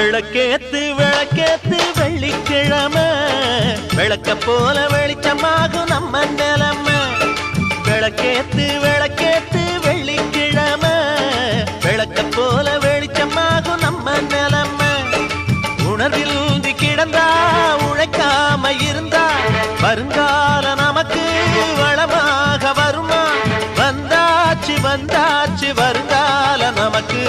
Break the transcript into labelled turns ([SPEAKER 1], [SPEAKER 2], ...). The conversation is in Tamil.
[SPEAKER 1] விளக்கேத்து விளக்கேத்து வெள்ளிக்கிழமை. விளக்க போல வெளிச்சமாகும் நம்ம நிலமை. விளக்கேத்து விளக்கேத்து வெள்ளிக்கிழமை. விளக்க போல வெளிச்சமாகும் நம்ம நிலமை. உணர்வில் கிடந்தா உழைக்காம இருந்தா வருங்கால நமக்கு வளமாக வருமா? வந்தாச்சு வந்தாச்சு வருங்கால நமக்கு.